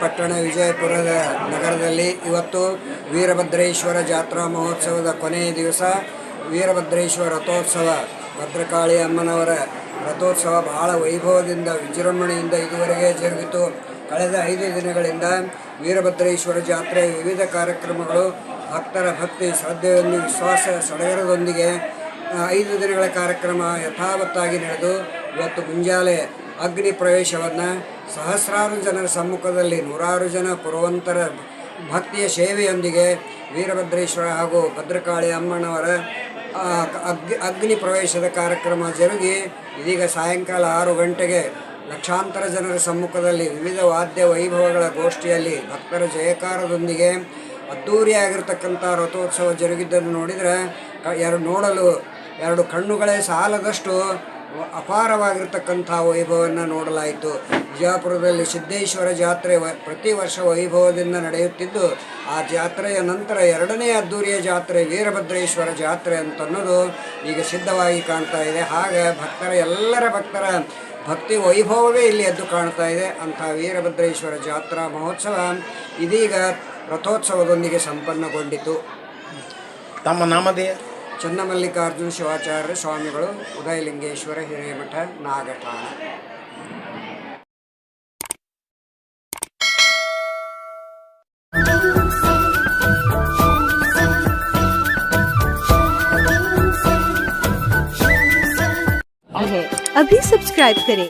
ಪಟ್ಟಣ ವಿಜಯಪುರದ ನಗರದಲ್ಲಿ ಇವತ್ತು ವೀರಭದ್ರೇಶ್ವರ ಜಾತ್ರಾ ಮಹೋತ್ಸವದ ಕೊನೆಯ ದಿವಸ ವೀರಭದ್ರೇಶ್ವರ ರಥೋತ್ಸವ. ಭದ್ರಕಾಳಿ ಅಮ್ಮನವರ ರಥೋತ್ಸವ ಬಹಳ ವೈಭವದಿಂದ, ವಿಜೃಂಭಣೆಯಿಂದ ಇದುವರೆಗೆ ಜರುಗಿತು. ಕಳೆದ ಐದು ದಿನಗಳಿಂದ ವೀರಭದ್ರೇಶ್ವರ ಜಾತ್ರೆಯ ವಿವಿಧ ಕಾರ್ಯಕ್ರಮಗಳು ಭಕ್ತರ ಭಕ್ತಿ ಶ್ರದ್ಧೆಯನ್ನು ವಿಶ್ವಾಸ ಸಡಗರದೊಂದಿಗೆ ಐದು ದಿನಗಳ ಕಾರ್ಯಕ್ರಮ ಯಥಾವತ್ತಾಗಿ ನಡೆದು, ಇವತ್ತು ಮುಂಜಾನೆ ಅಗ್ನಿ ಪ್ರವೇಶವನ್ನು ಸಹಸ್ರಾರು ಜನರ ಸಮ್ಮುಖದಲ್ಲಿ ನೂರಾರು ಜನ ಪುರವಂತರ ಭಕ್ತಿಯ ಸೇವೆಯೊಂದಿಗೆ ವೀರಭದ್ರೇಶ್ವರ ಹಾಗೂ ಭದ್ರಕಾಳಿ ಅಮ್ಮನವರ ಅಗ್ನಿ ಅಗ್ನಿ ಪ್ರವೇಶದ ಕಾರ್ಯಕ್ರಮ ಜರುಗಿ ಇದೀಗ ಸಾಯಂಕಾಲ ಆರು ಗಂಟೆಗೆ ಲಕ್ಷಾಂತರ ಜನರ ಸಮ್ಮುಖದಲ್ಲಿ ವಿವಿಧ ವಾದ್ಯ ವೈಭವಗಳ ಗೋಷ್ಠಿಯಲ್ಲಿ ಭಕ್ತರ ಜಯಕಾರದೊಂದಿಗೆ ಅದ್ಧೂರಿಯಾಗಿರ್ತಕ್ಕಂಥ ರಥೋತ್ಸವ ಜರುಗಿದ್ದನ್ನು ನೋಡಿದರೆ ಎರಡು ನೋಡಲು ಎರಡು ಕಣ್ಣುಗಳೇ ಸಾಲದಷ್ಟು ಅಪಾರವಾಗಿರ್ತಕ್ಕಂಥ ವೈಭವವನ್ನು ನೋಡಲಾಯಿತು. ವಿಜಾಪುರದಲ್ಲಿ ಸಿದ್ದೇಶ್ವರ ಜಾತ್ರೆ ಪ್ರತಿ ವರ್ಷ ವೈಭವದಿಂದ ನಡೆಯುತ್ತಿದ್ದು, ಆ ಜಾತ್ರೆಯ ನಂತರ ಎರಡನೇ ಅದ್ದೂರಿಯ ಜಾತ್ರೆ ವೀರಭದ್ರೇಶ್ವರ ಜಾತ್ರೆ ಅಂತನ್ನೋದು ಈಗ ಸಿದ್ಧವಾಗಿ ಕಾಣ್ತಾ ಇದೆ. ಹಾಗೆ ಭಕ್ತರ, ಎಲ್ಲರ ಭಕ್ತರ ಭಕ್ತಿ ವೈಭವವೇ ಇಲ್ಲಿ ಎದ್ದು ಕಾಣ್ತಾ ಇದೆ. ಅಂಥ ವೀರಭದ್ರೇಶ್ವರ ಜಾತ್ರಾ ಮಹೋತ್ಸವ ಇದೀಗ ರಥೋತ್ಸವದೊಂದಿಗೆ ಸಂಪನ್ನಗೊಂಡಿತು. ತಮ್ಮ ನಾಮಧೇಯ? ಚನ್ನಮಲ್ಲಿಕಾರ್ಜುನ ಶಿವಾಚಾರ್ಯ ಸ್ವಾಮಿಗಳು ಉದಯಲಿಂಗೇಶ್ವರ ಹಿರೇಮಠ ನಾಗಠಾಣ है अभी सब्सक्राइब करें